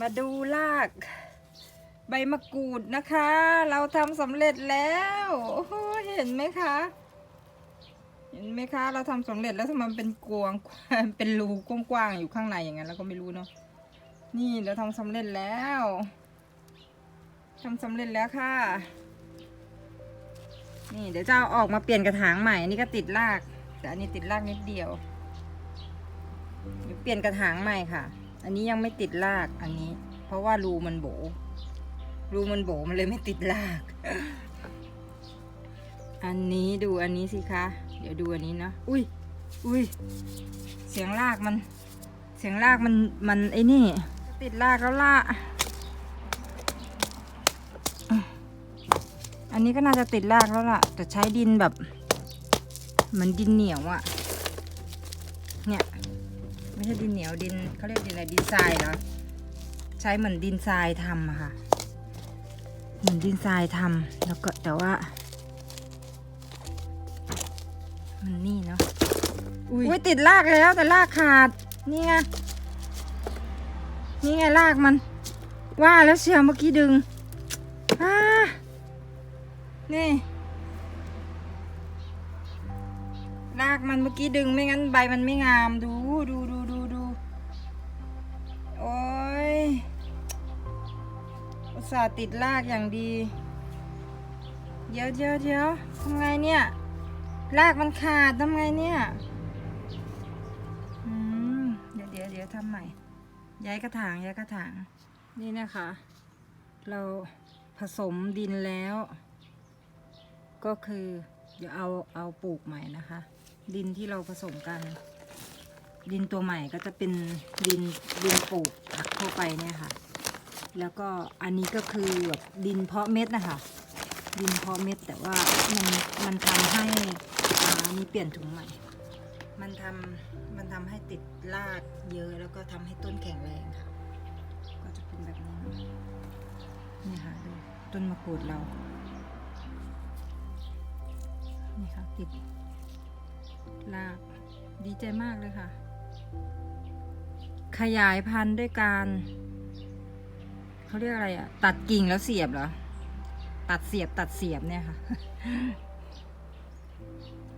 มาดูราก ใบมะกรูดนะคะ เราทำสำเร็จแล้วโอ้โหเห็นไหมคะ เห็นไหมคะ เราทำสำเร็จแล้วทำไมมันเป็นกวงเป็นรูกว้างๆอยู่ข้างในอย่างนั้นเราก็ไม่รู้เนาะนี่เราทำสำเร็จแล้วทำสำเร็จแล้วค่ะ นี่เดี๋ยวจะเอาออกมาเปลี่ยนกระถางใหม่อันนี้ก็ติดราก แต่อันนี้ติดรากนิดเดียวเดี๋ยวเปลี่ยนกระถางใหม่ค่ะ อันนี้ยังไม่ติดรากอันนี้ เพราะว่ารูมันโบรูมันโบมันเลยไม่ติดราก อันนี้ดูอันนี้สิคะ เดี๋ยวดูอันนี้นะอุ้ยอุ้ยเสียงรากมัน เสียงรากมันมันไอ้นี่ ติดรากแล้วล่ะอันนี้ก็น่าจะติดรากแล้วล่ะ แต่ใช้ดินแบบเหมือนดินเหนียวอะเนี่ย ไม่ใช่ดินเหนียวดินเขาเรียกดินอะไรดินทรายเหรอใช้เหมือนดินทรายทำอะค่ะ เหมือนดินทรายทำแล้วก็แต่ว่า มันนี่เนาะอุ้ยติดรากแล้วแต่รากขาด นี่ไงนี่ไงรากมัน ว่าแล้วเชียวเมื่อกี้ดึงอ่านี่รากมันเมื่อกี้ดึงไม่งั้นใบมันไม่งามดูดูดูดูดู สาติดรากอย่างดี เดี๋ยวเดี๋ยวเดี๋ยวทำไงเนี่ยรากมันขาดทำไงเนี่ยอืมเดี๋ยวเดี๋ยวเดี๋ยวทำใหม่ ย้ายกระถางย้ายกระถาง นี่นะคะ เราผสมดินแล้ว ก็คือเดี๋ยวเอาเอาปลูกใหม่นะคะ ดินที่เราผสมกัน ดินตัวใหม่ก็จะเป็นดินดินปลูกผักทั่วไปเนี่ยค่ะ แล้วก็อันนี้ก็คือแบบดินเพาะเม็ดนะคะ ดินเพาะเม็ดแต่ว่ามันมันทำให้อ่านี่เปลี่ยนถุงใหม่ มันทำมันทำให้ติดรากเยอะแล้วก็ทำให้ต้นแข็งแรงค่ะ ก็จะเป็นแบบนี้นี่ค่ะดูต้นมะกรูดเรา นี่ค่ะติดรากดีใจมากเลยค่ะ ขยายพันธุ์ด้วยการ เขาเรียกอะไรอะตัดกิ่งแล้วเสียบเหรอ ตัดเสียบตัดเสียบเนี่ยค่ะ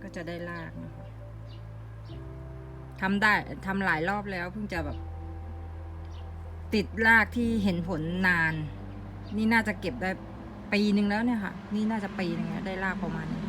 ก็จะได้รากนะคะทำได้ทำหลายรอบแล้วเพิ่งจะแบบ ติดรากที่เห็นผลนาน นี่น่าจะเก็บได้ปีหนึ่งแล้วเนี่ยค่ะ นี่น่าจะปีหนึ่งแล้วได้รากประมาณนี้